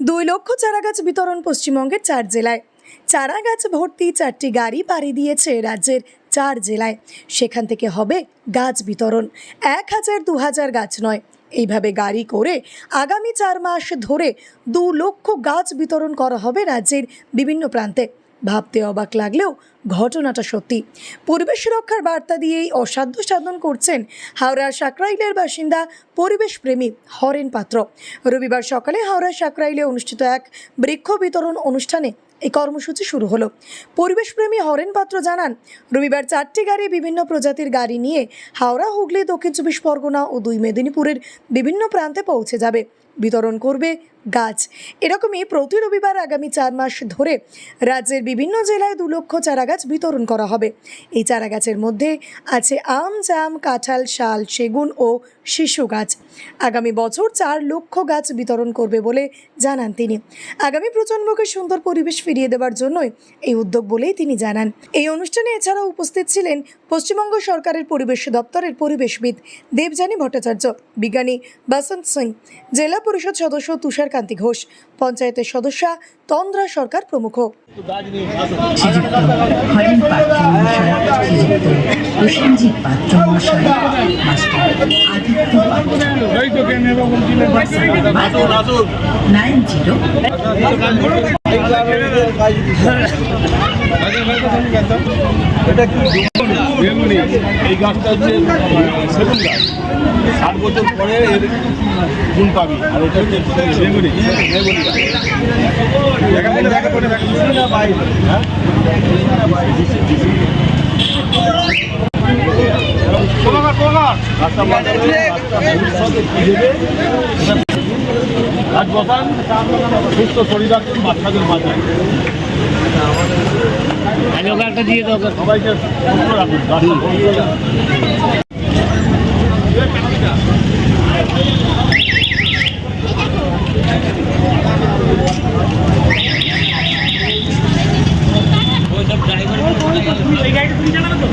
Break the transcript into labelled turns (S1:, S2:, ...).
S1: দুই লক্ষ চারা গাছ বিতরণ পশ্চিমবঙ্গের চার জেলায়। চারা গাছ ভর্তি চারটি গাড়ি পাড়ি দিয়েছে রাজ্যের চার জেলায়। সেখান থেকে হবে গাছ বিতরণ। এক হাজার দু হাজার গাছ নয়। এইভাবে গাড়ি করে আগামী চার মাস ধরে দু লক্ষ গাছ বিতরণ করা হবে রাজ্যের বিভিন্ন প্রান্তে। ভাবতে অবাক লাগলেও ঘটনাটা সত্যি। পরিবেশ রক্ষার বার্তা দিয়েই অসাধ্য সাধন করছেন হাওড়ার সাকরাইলের বাসিন্দা পরিবেশ প্রেমী হরেন পাত্র। রবিবার সকালে হাওড়া সাকরাইলে অনুষ্ঠিত এক বৃক্ষ বিতরণ অনুষ্ঠানে এই কর্মসূচি শুরু হলো। পরিবেশপ্রেমী হরেন পাত্র জানান, রবিবার চারটি গাড়ি বিভিন্ন প্রজাতির গাড়ি নিয়ে হাওড়া, হুগলি, দক্ষিণ চব্বিশ পরগনা ও দুই মেদিনীপুরের বিভিন্ন প্রান্তে পৌঁছে যাবে। বিতরণ করবে গাছ। এরকমই প্রতি রবিবার আগামী চার মাস ধরে রাজ্যের বিভিন্ন জেলায় দু লক্ষ চারা গাছ বিতরণ করা হবে। এই চারা গাছের মধ্যে আছে আম, জাম, কাঁঠাল, শাল, সেগুন ও শিশু গাছ। আগামী বছর চার লক্ষ গাছ বিতরণ করবে বলে জানান তিনি। আগামী প্রজন্মকে সুন্দর পরিবেশ ফিরিয়ে দেওয়ার জন্যই এই উদ্যোগ বলেই তিনি জানান। এই অনুষ্ঠানে এছাড়াও উপস্থিত ছিলেন পশ্চিমবঙ্গ সরকারের পরিবেশ দপ্তরের পরিবেশবিদ দেবযানী ভট্টাচার্য, বিজ্ঞানী বাসন্ত সিং, জেলা পরিষদ সদস্য তুষার তুষারকান্তি ঘোষ পঞ্চায়েতের সদস্যা তন্দ্রা সরকার প্রমুখ।
S2: জিরো
S3: বেগুনি এই গাছটা হচ্ছে সেগুন গাছ ষাট বছর পরে এর গুণ পাবি আর এটা হচ্ছে বেগুনি বেগুনি গাছ দেখা প্রধান সুস্থ শরীর রাখুন বাচ্চাদের মাঝে। একটা দিয়ে সবাইকে সুস্থ রাখুন ড্রাইভার ওই গাড়িটা তুমি জানাবে তো?